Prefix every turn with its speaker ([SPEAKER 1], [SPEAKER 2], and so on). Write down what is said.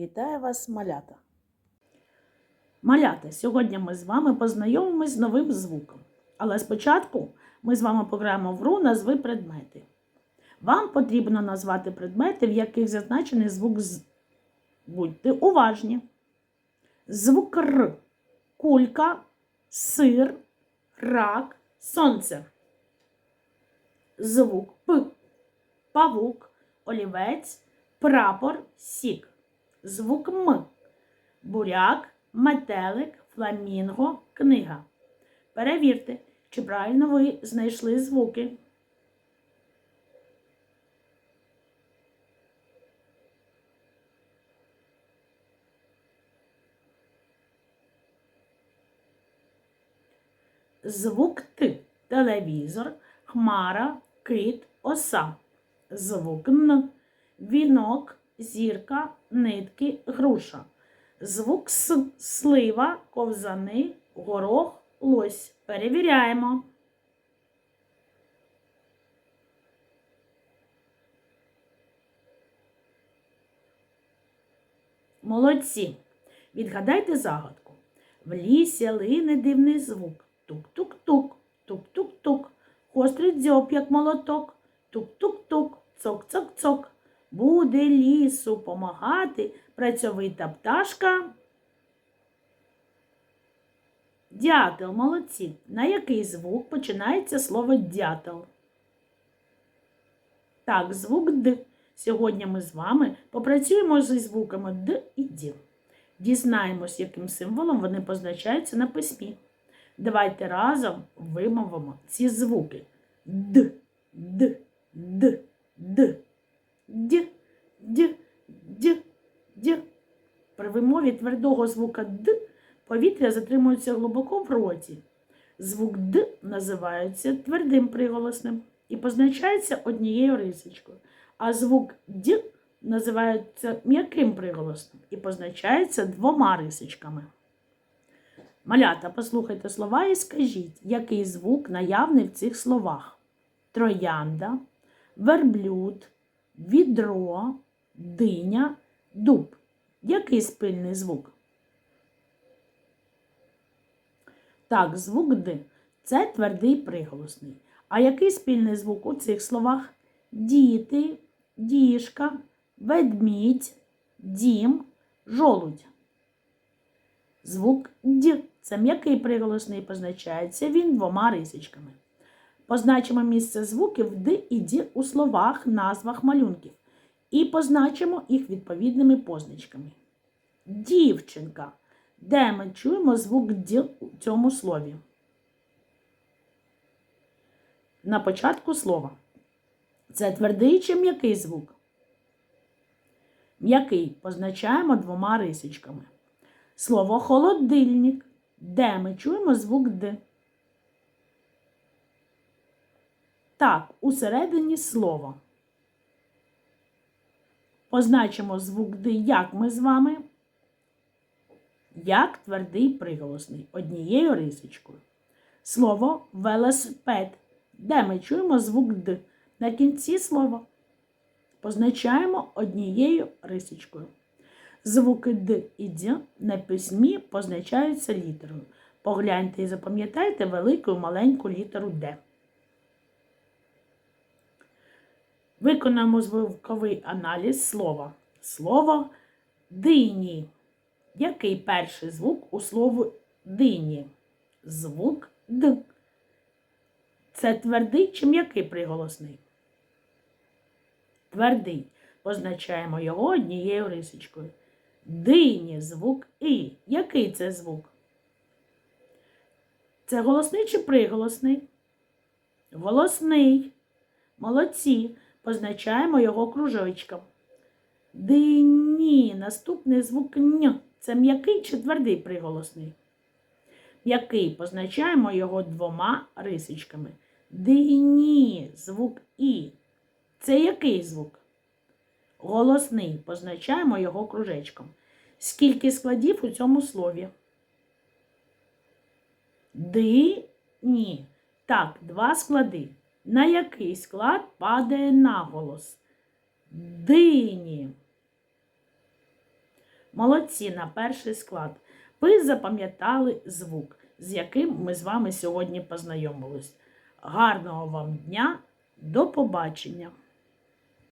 [SPEAKER 1] Вітаю вас, малята. Малята, сьогодні ми з вами познайомимось з новим звуком. Але спочатку ми з вами пограємо в гру назви предмети. Вам потрібно назвати предмети, в яких зазначений звук з. Будьте уважні. Звук Р. Кулька, сир, рак, сонце. Звук П. Павук, олівець, прапор, сік. Звук М. Буряк, метелик, фламінго, книга. Перевірте, чи правильно ви знайшли звуки. Звук Т. Телевізор, хмара, кит, оса. Звук Н. Вінок, зірка, нитки, груша. Звук С. Слива, ковзани, горох, лось. Перевіряємо. Молодці. Відгадайте загадку. В лісі лине дивний звук. Тук-тук-тук, тук-тук-тук. Гострий дзьоб, як молоток. Тук-тук-тук, цок-цок-цок. Буде лісу помагати працьовита пташка. Дятел, молодці. На який звук починається слово дятел? Так, звук Д. Сьогодні ми з вами попрацюємо зі звуками Д і Д. Дізнаємось, яким символом вони позначаються на письмі. Давайте разом вимовимо ці звуки. Д, Д, Д. Д, Д, Д, Д. При вимові звука Д повітря затримується глибоко в роті. Звук Д називається твердим приголосним і позначається однією рисочкою, а звук Д називається м'яким приголосним і позначається двома рисочками. Малята, послухайте слова і скажіть, який звук наявний в цих словах: троянда, верблюд, відро, диня, дуб. Який спільний звук? Так, звук Д. Це твердий приголосний. А який спільний звук у цих словах? Діти, діжка, ведмідь, дім, жолудь. Звук Д. Це м'який приголосний, позначається він двома рисочками. Позначимо місце звуків Д і Д у словах, назвах малюнків. І позначимо їх відповідними позначками. Дівчинка. Де ми чуємо звук Д у цьому слові? На початку слова. Це твердий чи м'який звук? М'який позначаємо двома рисочками. Слово холодильник. Де ми чуємо звук Д? Так, усередині слова. Позначимо звук Д, як ми з вами, як твердий приголосний, однією рисочкою. Слово велосипед. Де ми чуємо звук Д? На кінці слова. Позначаємо однією рисочкою. Звуки Д і Д на письмі позначаються літерою. Погляньте і запам'ятайте велику і маленьку літеру Д. Виконаємо звуковий аналіз слова. Слово дині. Який перший звук у слові дині? Звук Д. Це твердий чи м'який приголосний? Твердий. Позначаємо його однією рисочкою. Дині звук І. Який це звук? Це голосний чи приголосний? Голосний. Молодці. Позначаємо його кружочком. Дині. Наступний звук Н. Це м'який чи твердий приголосний? М'який. Позначаємо його двома рисочками. Дині. Звук І. Це який звук? Голосний. Позначаємо його кружечком. Скільки складів у цьому слові? Дині. Так, два склади. На який склад падає наголос? Дині. Молодці на перший склад. Ви запам'ятали звук, з яким ми з вами сьогодні познайомились. Гарного вам дня, до побачення!